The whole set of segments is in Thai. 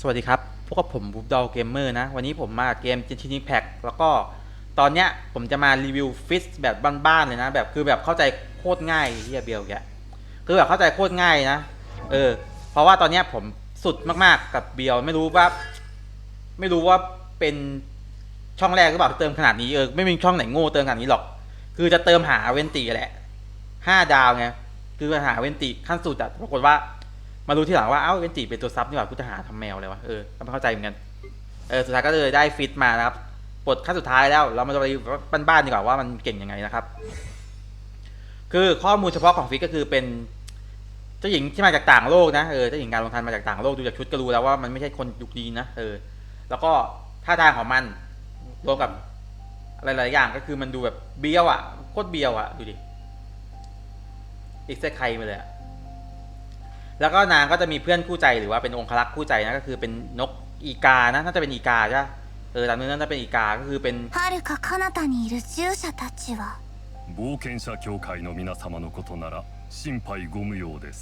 สวัสดีครับ พวกกับผมบูบดอลเกมเมอร์นะ วันนี้ผมมาเกม Genshin Impact แล้วก็ตอนเนี้ยผมจะมารีวิวฟิสแบบบ้านๆเลยนะ แบบคือแบบเข้าใจโคตรง่ายเฮียเบียวแกคือแบบเข้าใจโคตรง่ายนะ เออ เพราะว่าตอนเนี้ยผมสุดมากๆกับเบียวไม่รู้ว่า ไม่รู้ว่าเป็นช่องแรกหรือเปล่าเติมขนาดนี้เออไม่มีช่องไหนโง่เติมขนาดนี้หรอก คือจะเติมหาเวนตีแหละห้าดาวไงคือหาเวนตีขั้นสุดอะปรากฏว่า มารู้ที่หลังว่าเอ้าเวนจิเป็นตัวซับนี่หว่ากูจะหาทำแมวเลยวะเออไม่เข้าใจเหมือนกันเออสุดท้ายก็เลยได้ฟิตมานะครับปลดขั้นสุดท้ายแล้ว เรามาดูบ้านๆดีกว่าว่ามันเก่งยังไงนะครับ คือข้อมูลเฉพาะของฟิตก็คือเป็นเจ้าหญิงที่มาจากต่างโลกนะเออเจ้าหญิงการลงทันมาจากต่างโลกดูจากชุดก็รู้แล้วว่ามันไม่ใช่คนยุคนี้นะเออ แล้วก็ท่าทางของมันรวมกับหลายๆอย่างก็คือมันดูแบบเบี้ยวอะโคตรเบี้ยวอะดูดิอีกเซใครมาเลยอะ แล้วก็นางก็จะมีเพื่อนคู่ใจหรือว่าเป็นองครักษ์คู่ใจนะก็คือเป็นนกอีกานะน่าจะเป็นอีกาใช่ปะเออตามนี้น่าจะเป็นอีกาก็คือเป็น 遥か彼方にいる従者たちは冒険者協会の皆様のことなら心配ご無用です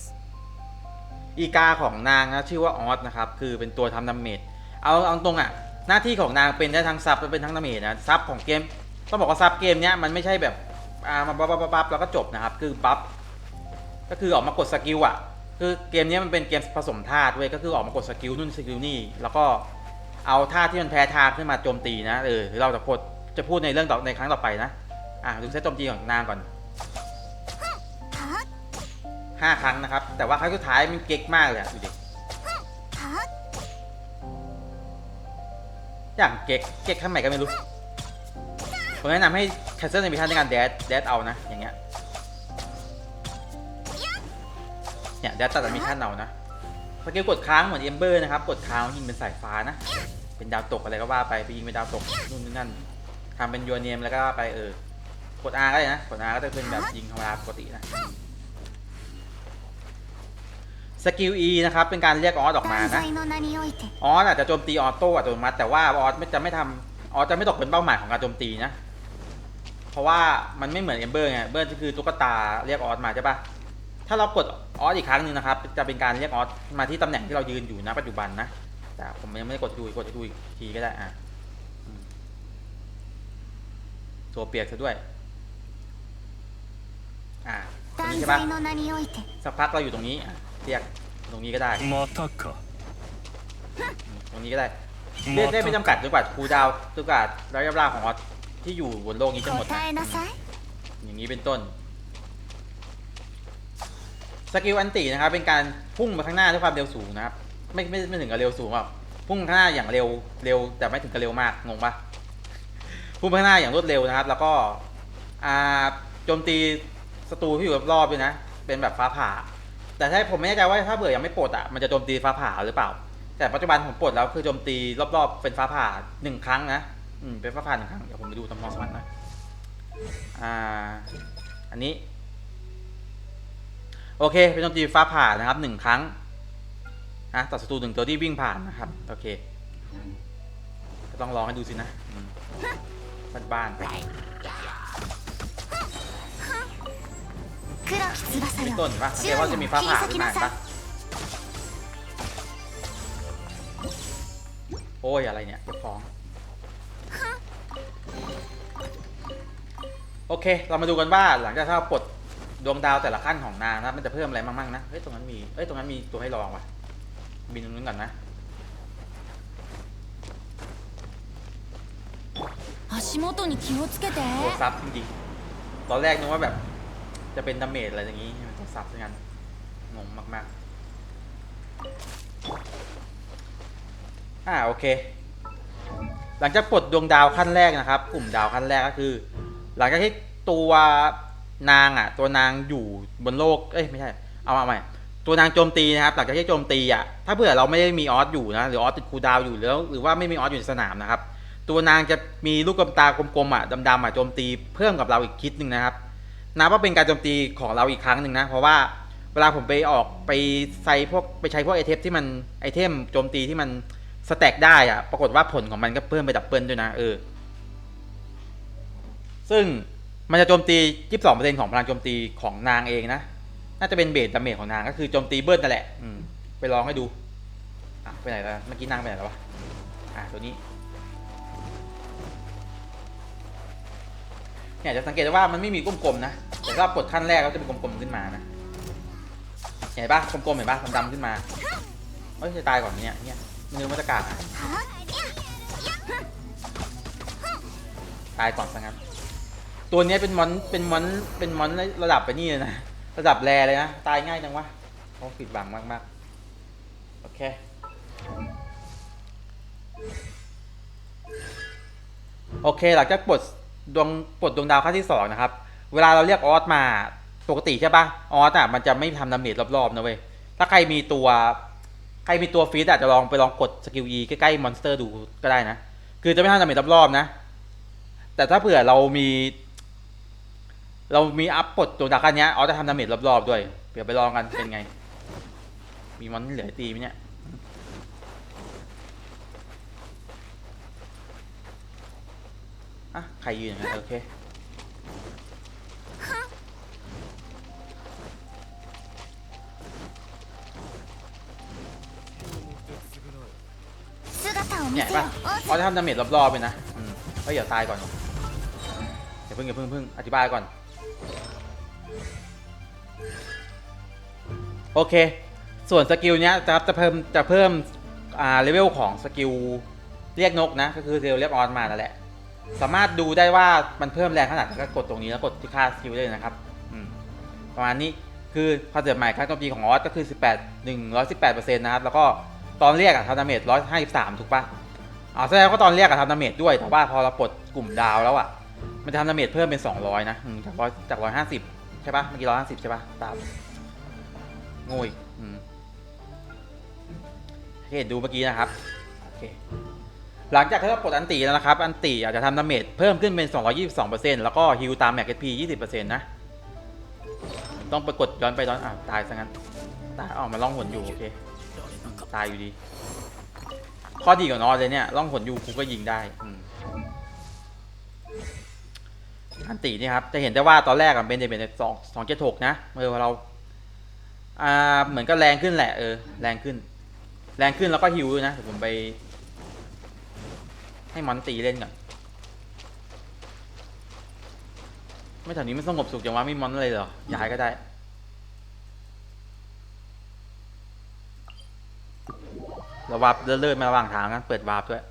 อีกาของนางนะชื่อว่าออสนะครับคือเป็นตัวทำดาเมจเอาเอาตรงอ่ะ หน้าที่ของนางเป็นได้ทั้งซับและเป็นทั้งดาเมจนะซับของเกมต้องบอกว่าซับเกมเนี้ยมันไม่ใช่แบบอ่ามาบับบับบับแล้วก็จบนะครับคือบัฟก็คือออกมากดสกิลอ่ะ คือเกมนี้มันเป็นเกมผสมธาตุเว้ยก็คือออกมากดสกิลนู่นสกิลนี่แล้วก็เอาธาตุที่มันแพ้ทาขึ้นมาโจมตีนะเออหรือเราจะพูดจะพูดในเรื่องต่อในครั้งต่อไปนะอะดูเซตโจมตีของนางก่อนห้าครั้งนะครับ แต่ว่าครั้งสุดท้ายมันเก๊กมากเลยอะดูดิอย่างเก๊กเก๊กข้างไหนก็ไม่รู้ผมแนะนำให้แคสเซิลในมิชันในการแดดแดดเอานะอย่างเงี้ย เนี่ยเดี๋ยวตัดมิชชั่นเรานะสกิลกดค้างเหมือนเอมเบอร์นะครับ กดค้างยิงเป็นสายฟ้านะ เป็นดาวตกอะไรก็ว่าไปไปยิงเป็นดาวตกนู่นนี่นั่นทำเป็นยูเนียมแล้วก็ไปเออกดอาร์ก็ได้นะ กดอาร์ก็จะเป็นแบบยิงธรรมดาปกตินะสกิล E นะครับ เป็นการเรียกออสออกมานะ ออสอาจจะโจมตีออโต้อัตโนมัติแต่ว่าออสจะไม่ทำออสจะไม่ตกเป็นเป้าหมายของการโจมตีนะ เพราะว่ามันไม่เหมือนเอมเบอร์ไงเบอร์ก็คือตุ๊กตาเรียกออสมาใช่ปะ ถ้าเรากดออสอีกครั้งหนึ่งนะครับ จะเป็นการเรียกออสมาที่ตำแหน่งที่เรายืนอยู่ณปัจจุบันนะ แต่ผมยังไม่ได้กดดูกดดูอีกทีก็ได้อะตัวเปียกซะด้วย อ่าตรงนี้ใช่ปะสักพักเราอยู่ตรงนี้เรียกตรงนี้ก็ได้ตรงนี้ก็ได้เรียกได้ไม่จำกัดจนกว่าครูดาวจนกว่าระยะเวลาของออสที่อยู่บนโลกนี้จะหมดนะอย่างนี้เป็นต้น สกิลอันตินะครับเป็นการพุ่งไปข้างหน้าด้วยความเร็วสูงนะครับไม่ไม่ไม่ถึงกับเร็วสูงแบบพุ่งข้างหน้าอย่างเร็วเร็ว แต่ไม่ถึงกับเร็วมากงงปะพุ่งข้างหน้าอย่างรวดเร็วนะครับ แล้วก็อ่าโจมตีศัตรูที่อยู่รอบๆด้วยนะ เป็นแบบฟ้าผ่า แต่ถ้าผมไม่แน่ใจว่าถ้าเบื่อยังไม่ปลดอะมันจะโจมตีฟ้าผ่าหรือเปล่า แต่ปัจจุบันผมปลดแล้วคือโจมตีรอบๆเป็นฟ้าผ่าหนึ่งครั้งนะอืมเป็นฟ้าผ่าหนึ่งครั้งเดี๋ยวผมไปดูตำมอสมันนะอ่า อันนี้ โอเคเป็นโจมตีฟ้าผ่านะครับหนึ่งครั้งนะต่อศัตรูหนึ่งตัวที่วิ่งผ่านนะครับ โอเคก็ต้องลองให้ดูสินะบ้านบ้านไม่ต้นปะเดี๋ยวาจะมีฟ้าผ่าขึ้นมาปะโอ้ยอะไรเนี่ยเก็บของโอเค เรามาดูกันว่าหลังจากที่เราปลด ดวงดาวแต่ละขั้นของนางนะมันจะเพิ่มอะไรมั่งๆนะ เฮ้ยตรงนั้นมี เฮ้ยตรงนั้นมีตัวให้ลองว่ะ บินตรงนู้นก่อนนะ 足元に気をつけて ตัวซับจริงๆ ตอนแรกนึกว่าแบบ จะเป็นดาเมจอะไรอย่างงี้มันตัวซับซะงั้นงงมากๆ อ่าโอเค หลังจากปลดดวงดาวขั้นแรกนะครับ กลุ่มดาวขั้นแรกก็คือ หลังจากที่ตัว นางอะ ตัวนางอยู่บนโลก เอ้ยไม่ใช่ เอามาใหม่ ตัวนางโจมตีนะครับหลังจากที่โจมตีอะ ถ้าเผื่อเราไม่ได้มีออสอยู่นะ หรือออสติดคูดาวอยู่แล้ว หรือว่าไม่มีออสอยู่ในสนามนะครับ ตัวนางจะมีลูกกำตากลมๆอะดำๆอะโจมตีเพิ่มกับเราอีกคิดหนึ่งนะครับ นับว่าเป็นการโจมตีของเราอีกครั้งหนึ่งนะ เพราะว่าเวลาผมไปออกไปใส่พวกไปใช้พวกไอเทมที่มันไอเทมโจมตีที่มันสแต็กได้อะปรากฏว่าผลของมันก็เพิ่มไปดับเบิลด้วยนะเออ ซึ่ง มันจะโจมตี 22%ของพลังโจมตีของนางเองนะ น่าจะเป็นเบสดาเมจของนางก็คือโจมตีเบิร์ดนั่นแหละ อืม ไปลองให้ดู อะ ไปไหนแล้ว เมื่อกี้นั่งไปไหนแล้ววะ อะ ตัวนี้ เนี่ยจะสังเกตว่ามันไม่มีกลมๆนะ แต่ถ้ากดขั้นแรกก็จะเป็นกลมๆขึ้นมานะ เห็นปะกลมๆเห็นปะดำๆขึ้นมาเฮ้ยจะตายก่อนเนี่ย เนี่ยมันนึกว่าจะกาดตายก่อนซะงั้น ตัวเนี้ยเป็นมอนเป็นมอนเป็นมอนระดับไปนี่เลยนะ ระดับแรเลยนะ ตายง่ายจังวะเขาผิดหวังมากๆ โอเค โอเคหลังจากปลดดวงปลดดวงดาวขั้นที่สองนะครับ เวลาเราเรียกออสมาปกติใช่ปะออสอะมันจะไม่ทำดาเมจรอบๆนะเว้ย ถ้าใครมีตัวใครมีตัวฟีดอาจจะลองไปลองกดสกิล E ใกล้ๆมอนสเตอร์ดูก็ได้นะ คือจะไม่ทำดาเมจรอบๆนะ แต่ถ้าเผื่อเรามี เรามีอัพปลดตัวดักอันเนี้ยออจะทำดาเมจรอบๆด้วยเดี๋ยวไปลองกันเป็นไง มีมอนเหลือตีไหมเนี่ยอะใครยืนโอเคเนี่ยป่ะเขาจะทำดาเมจรอบๆไปนะเฮ้ยอย่าตายก่อนอย่าเพิ่งอย่าเพิ่งเพิ่งอธิบายก่อน โอเค ส่วนสกิลเนี้ยจะจะเพิ่มจะเพิ่มอ่าเลเวลของสกิลเรียกนกนะ ก็คือเซลเรียกออนมานั่นแหละ สามารถดูได้ว่ามันเพิ่มแรงขนาดก็กดตรงนี้แล้วกดที่ค่าสกิลได้เลยนะครับประมาณนี้คือคอนเซ็ปต์ใหม่การโจมตีของออสก็คือ 18 118%นะครับ แล้วก็ตอนเรียกอะทำดาเมจ153 ถูกปะอ๋อแสดงว่าตอนเรียกอะทำดาเมจด้วย แต่ว่าพอเราปลดกลุ่มดาวแล้วอะมันจะทำดาเมจเพิ่มเป็น 200 นะอืมจากร้อยจาก 150 ใช่ปะเมื่อกี้ 150 ใช่ปะตาม โง่อีกอืมโอเคดูเมื่อกี้นะครับโอเคหลังจากที่เราปลดอันตีแล้วนะครับ อันตีอาจจะทำดาเมจเพิ่มขึ้นเป็น 222%แล้วก็ฮิลตามแม็กเอพี20%นะ ต้องไปกดย้อนไปย้อนอ่าวตายซะงั้น ตายออกมาล่องหนอยู่โอเค ตายอยู่ดี ข้อดีของนอสเลยเนี่ยล่องหนอยู่กูก็ยิงได้อืมอันตีนี่ครับ จะเห็นได้ว่าตอนแรกอะเป็นเดเมจสองสองเจ็ดหกนะเออเรา อ่าเหมือนก็แรงขึ้นแหละเออแรงขึ้น แรงขึ้นแล้วก็ฮิวด้วยนะเดี๋ยวผมไป ให้มอนตีเล่นก่อนไม่แถวนี้มันสงบสุขอย่างว่าไม่มอนอะไรเหรอย้ายก็ได้ราวาร์ปเลื่อนๆมาระหว่างทางนะเปิดวาร์ปด้วย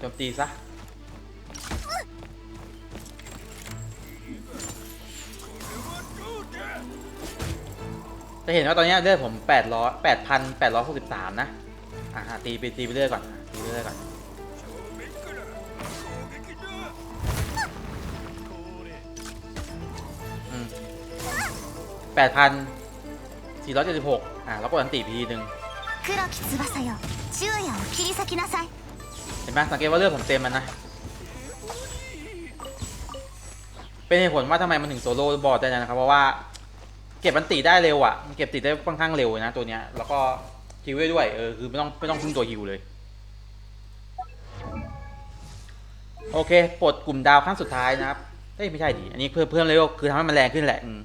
โจมตีซะ จะเห็นว่าตอนนี้เลือดผมแปดร้อยแปดพันแปดร้อยหกสิบสามนะ อ่าตีไปตีไปเรื่อยก่อนตีไปเรื่อยก่อน อืมแปดพันสี่ร้อยเจ็ดสิบหกอ่าแล้วก็อันตีพีทีหนึ่ง 黒き翼よ昼夜を切り裂きなさい เห็นไหมสังเกตว่าเลือดผมเต็มมันนะ เป็นเหตุผลว่าทำไมมันถึงโซโล่บอร์ดได้นะครับ เพราะว่าเก็บมันตีได้เร็วอะ มันเก็บติดได้ค่อนข้างเร็วนะตัวเนี้ย แล้วก็ฮิวได้ด้วย เออ คือไม่ต้องไม่ต้องพึ่งตัวฮิวเลย โอเค ปลดกลุ่มดาวขั้นสุดท้ายนะครับเอ้ยไม่ใช่ดิ อันนี้เพิ่มเพิ่มเลเวคือทำให้มันแรงขึ้นแหละ อืม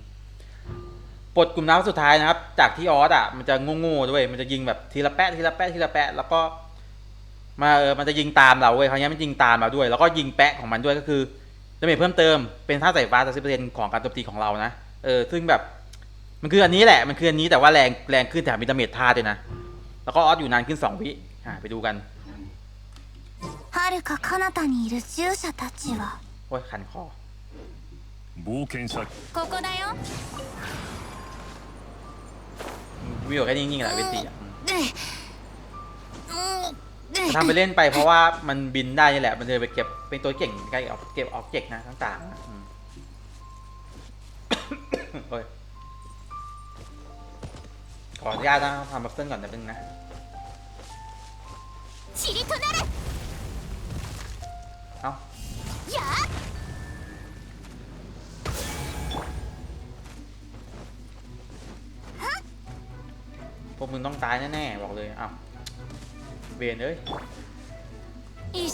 ปลดกลุ่มดาวสุดท้ายนะครับ จากที่ออสอะ มันจะโง่ๆด้วย มันจะยิงแบบทีละแปะทีละแปะทีละแปะ แล้วก็ มาเออ มันจะยิงตามเราเว้ย คราวนี้มันยิงตามเราด้วย แล้วก็ยิงแปะของมันด้วยก็คือดาเมจเพิ่มเติม เป็นท่าสายฟ้า30%ของการโจมตีของเรานะ เออ ซึ่งแบบ มันคืออันนี้แหละ มันคืออันนี้แต่ว่าแรงแรงขึ้นแต่มีดาเมจท่าด้วยนะ แล้วก็ออสอยู่นานขึ้น 2 วิ อ่า ไปดูกัน 遥か彼方にいる従者たちは โอ้ย ขันคอ 冒険者ここだよ วิวแค่นิ่งๆแหละเวนตีอ่ะอืม うん ทำไปเล่นไปเพราะว่ามันบินได้นี่แหละ มันเลยไปเก็บเป็นตัวเก่งใกล้ออกเก็บออกเจกนะต่างๆนะอืม โอ้ยขออนุญาตนะทำบัฟเฟิลก่อนแต่นึงนะ ちりとなれ เอ้า やっ พวกมึงต้องตายแน่ๆ บอกเลย อ้าว เวนเอ้ย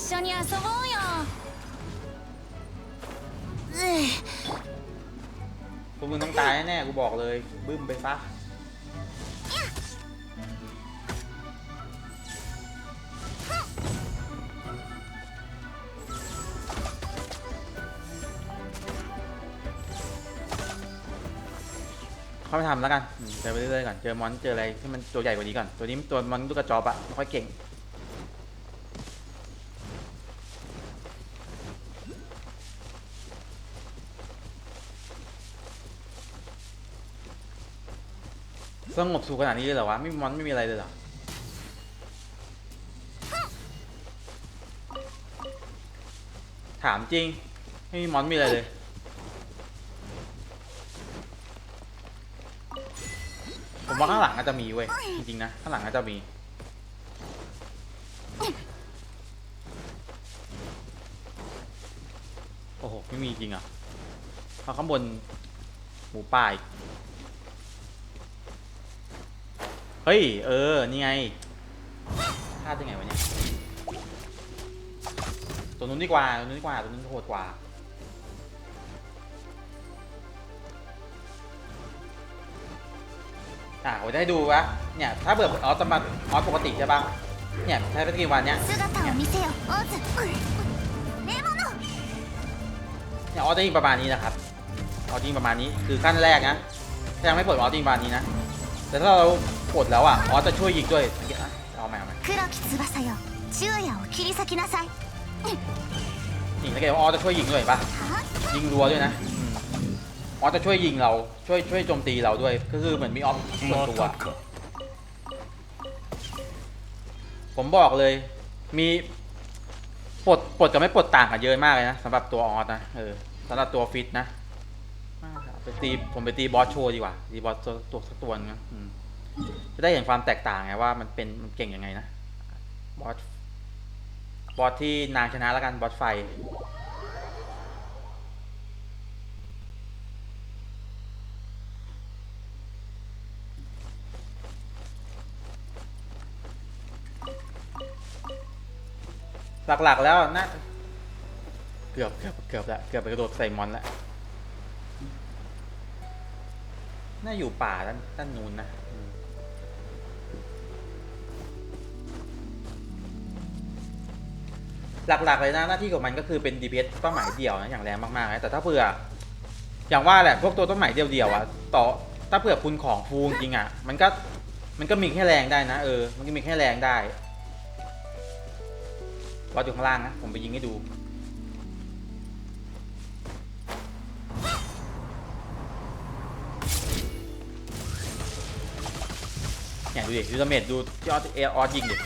緒に遊ぼうようえ พวกมึงต้องตายแน่ๆกูบอกเลย บึ้มไปซะเข้าไปทำแล้วกันอืมเจอไปเรื่อยๆก่อน เจอมอนเจออะไรที่มันตัวใหญ่กว่านี้ก่อน ตัวนี้ตัวมอนลูกกระจอกอะไม่ค่อยเก่ง สงบสุขขนาดนี้เลยเหรอวะไม่มีมอนไม่มีอะไรเลยเหรอถามจริง ไม่มีมอนม่มีอะไรเลยผมว่าข้างหลังอาจจะมีเว้ยจริงๆนะข้างหลังอาจจะมีโอ้โหไม่มีจริงอะเพราะข้างบนหมูป่าอีก เฮ้ย เออ นี่ไงพลาดยังไงวะเนี่ย ตัวนู้นดีกว่า ตัวนู้นดีกว่า ตัวนู้นโหดกว่า อะผมได้ดูวะ เนี่ย ถ้าเบื่อออสจะมาออสปกติใช่ปะเนี่ยใช้ไปกี่วันเนี่ยเนี่ยออสจะยิงประมาณนี้นะครับ ออสยิงประมาณนี้ คือขั้นแรกนะยังไม่เปิดออสยิงประมาณนี้นะ แต่ถ้าเราปลดแล้วอ่ะ ออสจะช่วยยิงด้วยอ่ะเอาใหม่เอาใหม่ 黒き翼よ昼夜を切り裂きなさい นี่สังเกตว่าออสจะช่วยยิงด้วยเห็นปะ は ยิงรัวด้วยนะอืมออสจะช่วยยิงเรา ช่วยช่วยโจมตีเราด้วย ก็คือเหมือนมีออฟส่วน ま ตัว たか ผมบอกเลย มีปลดปลดกับไม่ปลดต่างกันเยอะมากเลยนะสำหรับตัวออสนะ เออสำหรับตัวฟิตนะ ไปตีผมไปตีบอสโชว์ดีกว่าตีบอสตัวตัวสักตัวนึงนะอืมจะได้เห็นความแตกต่างไงว่ามันเป็นมันเก่งยังไงนะบอสบอสที่นางชนะแล้วกันบอสไฟ หลักๆแล้วนะ เกือบเกือบเกือบแล้วเกือบไปกระโดดใส่มอนแล้ว น่าอยู่ป่าด้านด้านนู้นนะหลักๆเลยนะหน้าที่ของมันก็คือเป็น DPS เป้าหมายเดี่ยวนะอย่างแรงมากๆนะแต่ถ้าเผื่ออย่างว่าแหละพวกตัวต้นหมายเดี่ยวๆอะต่อถ้าเผื่อคุณของฟูจริงอะ มันก็มันก็มีแค่แรงได้นะเออมันก็มีแค่แรงได้บอสอยู่ข้างล่างนะผมไปยิงให้ดู เนี่ยดูดิดูดาเมจดูยอดเอออสยิงดิ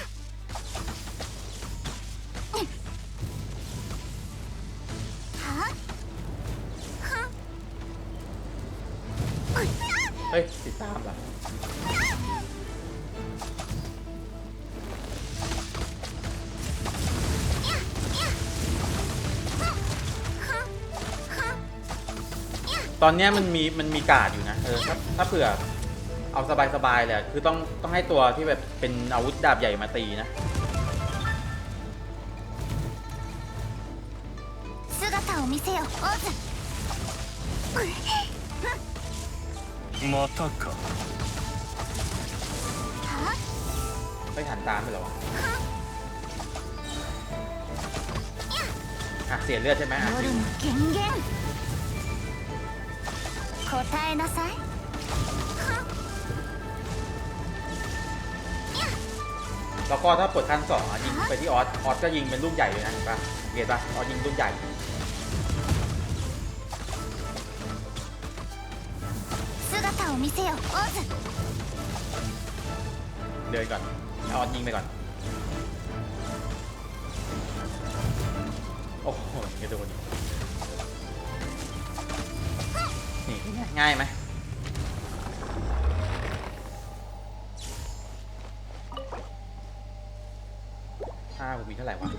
เฮ้ยติดตามเหรอตอนเนี้ยมันมีมันมีกาดอยู่นะเออถ้าถ้าเผื่อ เอาสบายๆเลยอะคือต้องต้องให้ตัวที่แบบเป็นอาวุธดาบใหญ่มาตีนะ 姿を見せよオズまたかは ไม่หันตามไปหรอวะอ่ะเสียเลือดใช่ไหมอ่ะ 夜の権限答えなさい แล้วก็ถ้าเปิดขั้นสองยิงไปที่ออสออสก็ยิงเป็นลูกใหญ่เลยนะเห็นปะเห็นปะออสยิงลูกใหญ่เดินก่อนออสยิงไปก่อนโอ้โหเกระโดดนี่ง่ายไหมาผมมีเท่าไหร่วะ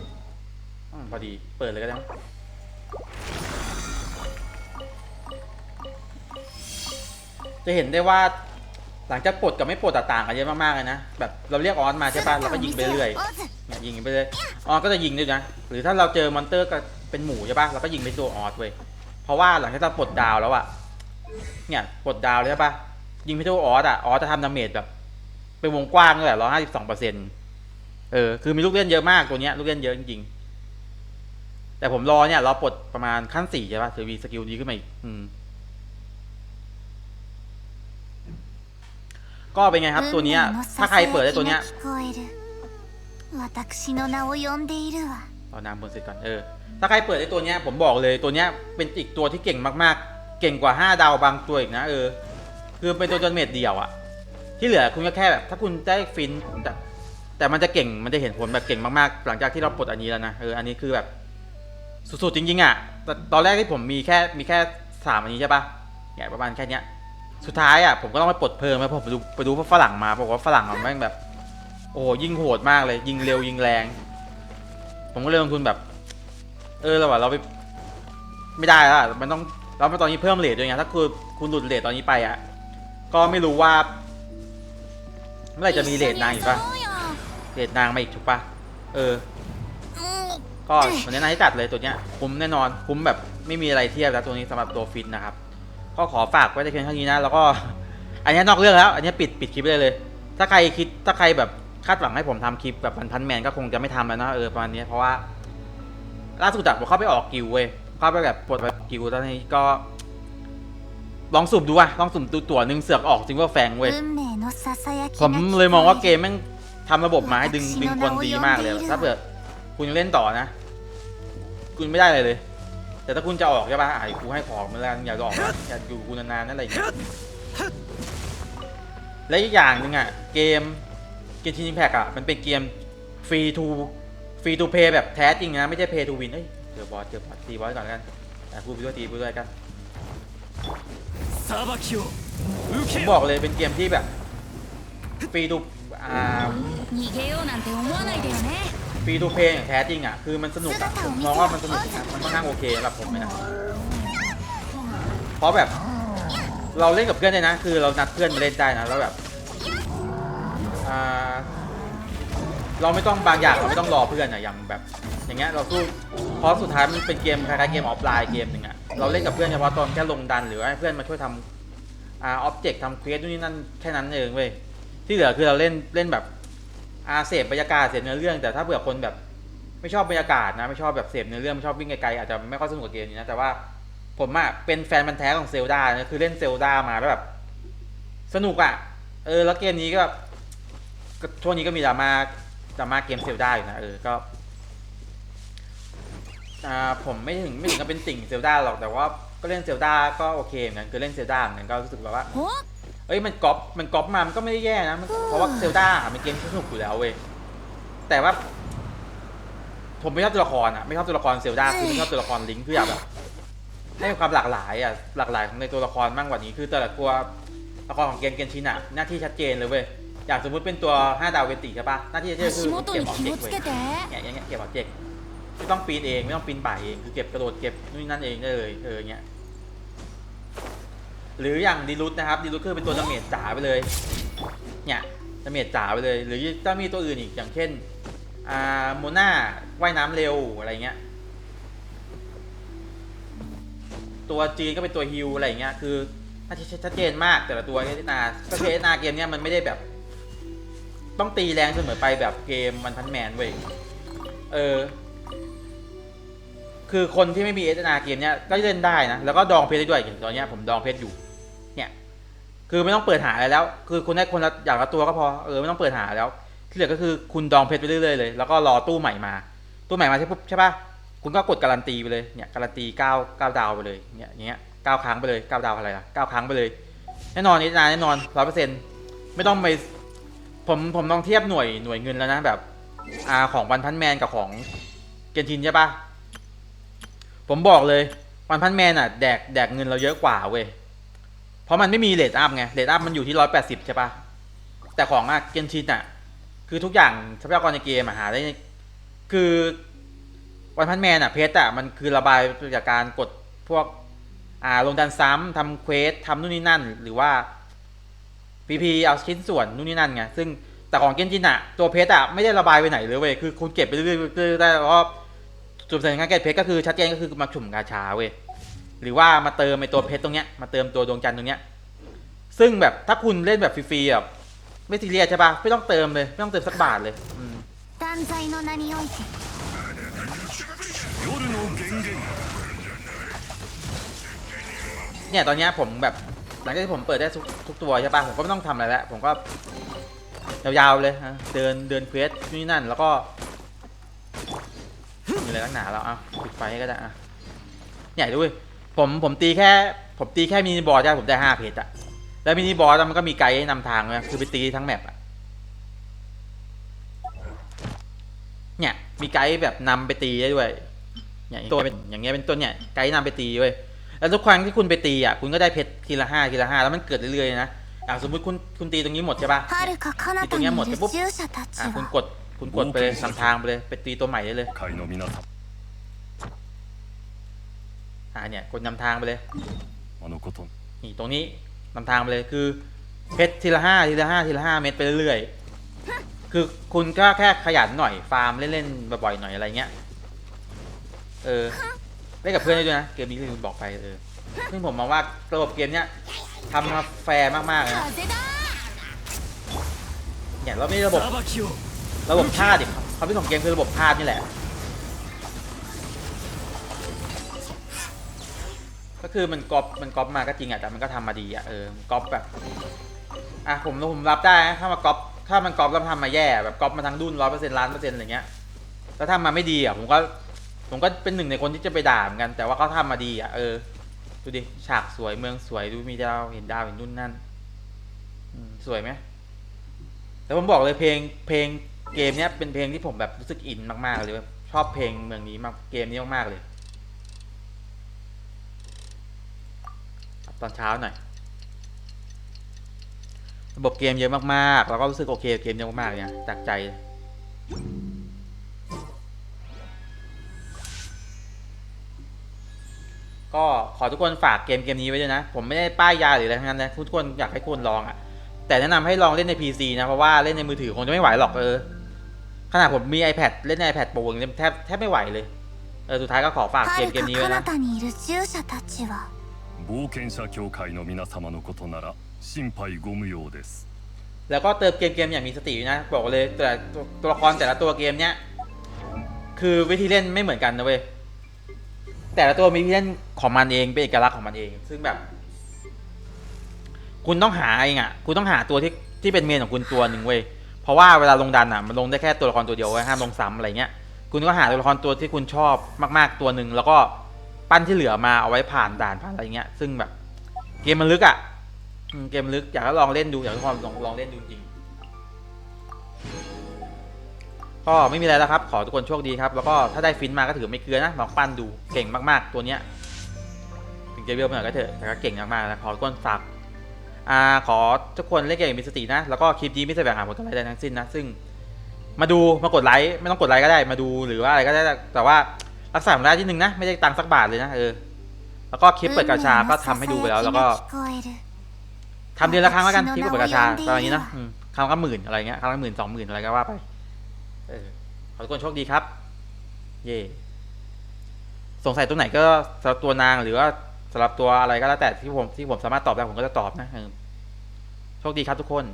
อืมพอดีเปิดเลยก็ได้มั้งจะเห็นได้ว่าหลังจากปลดกับไม่ปลดอะต่างกันเยอะมากๆเลยนะแบบเราเรียกออสมาใช่ป่ะเราก็ยิงไปเรื่อยオズเนี่ยยิงไปเลยออสก็จะยิงด้วยนะหรือถ้าเราเจอมอนเตอร์ก็เป็นหมูใช่ปะเราก็ยิงไปตัวออสเว้ยเพราะว่าหลังจากเราปลดดาวแล้วอะเนี่ยปลดดาวเลยใช่ปะยิงไปตัวออสอะออสจะทำดาเมจแบบเป็นวงกว้างเลยร้อยห้าสิบสองเปอร์เซ็นต์ เออคือมีลูกเล่นเยอะมากตัวเนี้ยลูกเล่นเยอะจริงๆ แต่ผมรอเนี่ยรอปลดประมาณขั้นสี่ใช่ปะ่ะถึงมีสกิลดีขึ้นมาอีกอืมก็เป็นไงครับตัวเนี้ยถ้าใครเปิดได้ตัวเนี้ยเอนางบนเสร็จก่อนเออถ้าใครเปิดได้ตัวเนี้ยผมบอกเลยตัวเนี้ยเป็นอีกตัวที่เก่งมากๆ เก่งกว่าห้าดาวบางตัวอีกนะเออ คือเป็นตัวจนเมดเดียวอะที่เหลือคุณก็แค่แบบถ้าคุณได้ฟิน แต่มันจะเก่งมันจะเห็นผลแบบเก่งมากๆ หลังจากที่เราปลดอันนี้แล้วนะเอออันนี้คือแบบสุดๆจริงๆอะตตอนแรกที่ผมมีแค่มีแค่สามอันนี้ใช่ปะใหญ่ประมาณแค่เนี้ยสุดท้ายอะผมก็ต้องไปปลดเพิ่มไปผมไปดูไปดูพวกฝรั่งมาบอกว่าฝรั่งมันแม่งแบบ โอ้ยิงโหดมากเลย ยิงเร็วยิงแรง ผมก็เลยลงทุนแบบ เออเราอะเราไปไม่ได้แล้วมันต้องเราไปตอนนี้เพิ่มเลทด้วยไงถ้าคุณคุณหลุดเลทตอนนี้ไปอะก็ไม่รู้ว่าเมื่อไหร่จะมีเลทนางอีกป่ะ เลดนางมาอีกถูกปะเออ ก็ผมแนะนำให้จัดเลยตัวเนี้ยคุ้มแน่นอนคุ้มแบบไม่มีอะไรเทียบแล้วตัวนี้สำหรับตัวฟินนะครับ ก็ขอฝากไว้แต่เพียงเท่านี้นะแล้วก็ อันนี้นอกเรื่องแล้ว อันนี้ปิดปิดคลิปได้เลย ถ้าใครคิดถ้าใครแบบคาดหวังให้ผมทำคลิปแบบพันพันแมนก็คงจะไม่ทำแล้วนะเออประมาณนี้เพราะว่าล่าสุดจากผมเข้าไปออกกิวเว้ยเข้าไปแบบปวดแบบกิวตอนนี้ก็ ลองสุ่มดูอะลองสุ่มตัวตัวหนึ่งเสือกออกซิงเกิลแฟงเว้ยผมเลยมองว่าเกมแม่ง ทำระบบมาให้ดึงดึงคนดีมากเลย ถ้าเผื่อคุณเล่นต่อนะ คุณไม่ได้เลย แต่ถ้าคุณจะออกใช่ป่ะไอ้กูให้ของมาแล้วอย่าออกอย่าอยู่กูนานๆนั่นอะไรอย่างเงี้ยและอีกอย่างหนึ่งอะ เกมเกมทีนิแพ็กอะ มันเป็นเกมฟรีทูฟรีทูเพย์แบบแท้จริงนะ ไม่ใช่เพย์ทูวินเอ้ยเจอบอสเจอบอสตีบอสก่อนกันไอ้กูดไปด้วยตีไปด้วยกันผมบอกเลยเป็นเกมที่แบบฟรีทู อ่า 逃げようなんて思わないでよね ฟรีทูเพย์อย่างแท้จริงอ่ะ คือมันสนุกอ่ะผมมองว่ามันสนุกนะมันค่อนข้างโอเคสำหรับผมนะ เพราะแบบ เราเล่นกับเพื่อนได้นะ คือเรานัดเพื่อนมาเล่นได้นะ แล้วแบบอ่าเราไม่ต้องบางอย่างเราไม่ต้องรอเพื่อนอะอย่างแบบ อย่างเงี้ยเราสู้เพราะสุดท้ายมันเป็นเกมคล้ายๆเกมออฟไลน์เกมหนึ่งอะเราเล่นกับเพื่อนเฉพาะตอนแค่ลงดันหรือว่าให้เพื่อนมาช่วยทำอ่าออบเจกต์ทำเควสนู่นนี่นั่นแค่นั้นเองเว้ย ที่เหลือคือเราเล่นเล่นแบบอาเสพบรรยากาศเสพเนื้อเรื่อง แต่ถ้าเผื่อคนแบบไม่ชอบบรรยากาศนะไม่ชอบแบบเสพเนื้อเรื่องไม่ชอบวิ่งไกลๆอาจจะไม่ค่อยสนุกกับเกมนี้นะแต่ว่าผมอะเป็นแฟนมันแท้ของเซลดานะคือเล่นเซลดามาแล้วแบบ สนุกอะเออแล้วเกมนี้ก็แบบช่วงนี้ก็มีดราม่าดราม่าเกมเซลดาอยู่นะเออก็อ่าผมไม่ถึงไม่ถึงกับเป็นติ่งเซลดาหรอกแต่ว่าก็เล่นเซลดาก็โอเคเหมือนกันคือเล่นเซลดาเหมือนกันก็รู้สึกแบบว่า เอ้ยมันก๊อปมันก๊อปมามันก็ไม่ได้แย่นะนเพราะว่าเซลดามันเกมที่สนุกอยู่แล้วเว้ยแต่ว่า ผมไม่ชอบตัวละครอะไม่ชอบตัวละครเซลดาคือไม่ชอบตัวละครลิงคืออยากแบบให้ความหลากหลายอะหลากหลายของในตัวละครมากกว่านี้คือแต่ละตัวละครของเกมเกมชินอะหน้าที่ชัดเจนเลยเว้ยอย่างสมมติเป็นตัวห้าดาวเวนติใช่ปะหน้าที่จะคือเก็บออบเจกต์เว้ยเนี่ยอย่างเงี้ยเก็บออบเจกต์ไม่ต้องปีนเองไม่ต้องปีนป่ายเองคือเก็บกระโดดเก็บนู่นนั่นเองได้เลยเออเงี้ย หรืออย่างดีรุตนะครับดีรุตคือเป็นตัวดาเมจจ๋าไปเลย เนี่ยดาเมจจ๋าไปเลย หรือถ้ามีตัวอื่นอีกอย่างเช่นอ่าโมนาว่ายน้ำเร็วอะไรเงี้ย ตัวจีนก็เป็นตัวฮิวอะไรเงี้ยคือน่าจะชัดเจนมากแต่ละตัวเอสนาก็คือเอสนาเกมเนี้ยมันไม่ได้แบบ ต้องตีแรงเสมอไปแบบเกมมันพันแมนเว้ยเออคือคนที่ไม่มีเอสนาเกมเนี้ยก็เล่นได้นะ แล้วก็ดองเพชรได้ด้วยอย่างตอนเนี้ยผมดองเพชรอยู่ คือไม่ต้องเปิดหาอะไรแล้ว คือคุณได้คนละอย่างละตัวก็พอ เออไม่ต้องเปิดหาแล้ว ที่เหลือก็คือคุณดองเพชรไปเรื่อยๆเลย แล้วก็รอตู้ใหม่มา ตู้ใหม่มาใช่ปุ๊บใช่ปะคุณก็กดการันตีไปเลย เนี่ยการันตีเก้าเก้าดาวไปเลย เนี่ยอย่างเงี้ยเก้าครั้งไปเลยเก้าดาวอะไรล่ะเก้าครั้งไปเลย แน่นอนนี่นานแน่นอนร้อยเปอร์เซ็นต์ไม่ต้องไปผมผมลองเทียบหน่วยหน่วยเงินแล้วนะแบบอ่าของวันพันแมนกับของเกนชินใช่ป่ะ ผมบอกเลยวันพันแมนอะแดกแดกเงินเราเยอะกว่าเว้ย เพราะมันไม่มีเลทอัพไงเลทอัพมันอยู่ที่ร้อยแปดสิบใช่ปะแต่ของอะเกนชินอะคือทุกอย่างทรัพยากรในเกมอะหาได้คือวันพันแมนอะเพชรอะมันคือระบายจากการกดพวก อ่าลงดันซ้ำทำเควสทำนู่นนี่นั่น หรือว่าพีพีเอาชิ้นส่วนนู่นนี่นั่นไงซึ่งแต่ของเกนจินอะตัวเพชรอะไม่ได้ระบายไปไหนเลยเว้ยคือคุณเก็บไปเรื่อยๆได้แล้วก็จุดสำคัญการเก็บเพชรก็คือชัดเจนก็คือมาสุ่มกาชาเว้ย หรือว่ามาเติมไอตัวเพชรตรงเนี้ยมาเติมตัวดวงจันทร์ตรงเนี้ยซึ่งแบบถ้าคุณเล่นแบบฟรีๆแบบไม่ซีเรียสใช่ปะไม่ต้องเติมเลยไม่ต้องเติมสักบาทเลยเนี่ยตอนนี้ผมแบบหลังจากที่ผมเปิดได้ทุกทุกตัวใช่ปะผมก็ไม่ต้องทำอะไรแล้วผมก็ยาวๆเลยฮะเดินเดินเพชรนี่นั่นแล้วก็มีอะไรตั้งหนาแล้วอะปิดไฟก็ได้อะเนี่ยดู ผมผมตีแค่ ผมตีแค่มินิบอร์ได้ผมได้ห้าเพจอะแล้วมินิบอร์ดมันก็มีไกด์นำทางเลยคือไปตีทั้งแมปอะเนี่ย มีไกด์แบบนำไปตีได้ด้วยเนี่ยตัวเป็นอย่างเงี้ยเป็นตัวเนี่ยไกด์นำไปตีเว้ยแล้วทุกครั้งที่คุณไปตีอะคุณก็ได้เพชรทีละห้าทีละห้าแล้วมันเกิดเรื่อยๆนะอะสมมติคุณคุณตีตรงนี้หมดใช่ป่ะตีตรงนี้หมดปุ๊บอะคุณกดคุณกดไปเลยนำทางไปเลยไปตีตัวใหม่ได้เลยอ่ะเนี่ยกดนำทางไปเลย あのこと นี่ตรงนี้นำทางไปเลยคือเพชรทีละห้าทีละห้าทีละห้าเม็ดไปเรื่อยๆคือคุณก็แค่ขยันหน่อยฟาร์มเล่นๆบ่อยๆหน่อยอะไรเงี้ยเออเล่นกับเพื่อนได้ด้วยนะเกมนี้คือบอกไปเออซึ่งผมมองว่าระบบเกมเนี้ยทำมาแฟร์มากๆเลยนะ 風だ เนี่ยเราไม่มีระบบ 裁きを ระบบธาตุดิความพิเศษของเกมคือระบบธาตุนี่แหละ ก็คือมันก๊อปมันก๊อปมาก็จริงอะแต่มันก็ทำมาดีอะเออก๊อปแบบอะผมผมรับได้นะถ้ามาก๊อปถ้ามันก๊อปแล้วทำมาแย่แบบก๊อปมาทั้งรุ่นร้อยเปอร์เซ็นต์ล้านเปอร์เซ็นต์อะไรเงี้ยแล้วทำมาไม่ดีอะผมก็ผมก็เป็นหนึ่งในคนที่จะไปด่าเหมือนกัน แต่ว่าเขาทำมาดีอะเออดูดิฉากสวยเมืองสวยดูมีดาวเห็นดาวเห็นนู่นนั่นสวยไหมแต่ผมบอกเลยเพลงเพลงเกมเนี้ยเป็นเพลงที่ผมแบบรู้สึกอินมากๆเลยชอบเพลงเมืองนี้มากเกมนี้มากๆเลย ตอนเช้าหน่อย ระบบเกมเยอะมากๆ แล้วก็รู้สึกโอเคเกมเยอะมากเนี่ยจากใจ ก็ขอทุกคนฝากเกมเกมนี้ไว้ด้วยนะ ผมไม่ได้ป้ายยาหรืออะไรทั้งนั้นนะทุกคนอยากให้คุณลองอะ่ะ แต่แนะนำให้ลองเล่นใน PC นะ เพราะว่าเล่นในมือถือคงจะไม่ไหวหรอกเออ ขนาดผมมี iPad เล่นใน iPad ปวงแทบแทบไม่ไหวเลย เออสุดท้ายก็ขอฝากเกมเกมนี้ไว้นะ 冒険者協会の皆様のことなら心配ご無用です แล้วก็เติมเกมเกมอย่างมีสตินะ บอกเลยแต่ตัวตัวละครแต่ละตัวเกมเนี้ย คือวิธีเล่นไม่เหมือนกันนะเว้ย แต่ละตัวมีวิธีเล่นของมันเอง เป็นเอกลักษณ์ของมันเอง ซึ่งแบบ คุณต้องหาเองอ่ะ คุณต้องหาตัวที่ที่เป็นเมนของคุณตัวหนึ่งเว้ย เพราะว่าเวลาลงดันอ่ะ มันลงได้แค่ตัวละครตัวเดียวเว้ยห้ามลงซ้ำอะไรเงี้ย คุณก็หาตัวละครตัวที่คุณชอบมากๆตัวหนึ่งแล้วก็ ปั้นที่เหลือมาเอาไว้ผ่านด่านผ่านอะไรเงี้ย ซึ่งแบบเกมมันลึกอะเกมมันลึกอยากให้ลองเล่นดูอยากให้ทุกคนลองลองเล่นดูจริงก็ไม่มีอะไรแล้วครับ ขอทุกคนโชคดีครับ แล้วก็ถ้าได้ฟินมาก็ถือไม่เกลือนะลองปั้นดูเก่งมากๆ ตัวเนี้ยถึงจะเบี้ยวไปหน่อยก็เถอะแต่ก็เก่งมากๆนะขอทุกคนฝากอ่าขอทุกคนเล่นเกมอย่างมีสตินะ แล้วก็คลิปนี้ไม่แสวงหาผลกำไรใดทั้งสิ้นนะซึ่ง มาดูมากดไลค์ไม่ต้องกดไลค์ก็ได้มาดูหรือว่าอะไรก็ได้แต่ว่า รักษาผมได้ที่หนึ่งนะ ไม่ได้ตังค์สักบาทเลยนะเออ แล้วก็คลิปเปิดกาชา ก็ทำให้ดูไปแล้ว แล้วก็ทำเดือนละครั้งแล้วกันคลิปเปิดกาชาประมาณนี้นะครั้งละหมื่นอะไรเงี้ยครั้งละหมื่นสองหมื่นอะไรก็ว่าไป เออ ขอทุกคนโชคดีครับ เย่สงสัยตัวไหนก็สำหรับตัวนางหรือว่าสำหรับตัวอะไรก็แล้วแต่ที่ผมที่ผมสามารถตอบได้ผมก็จะตอบนะโชคดีครับทุกคน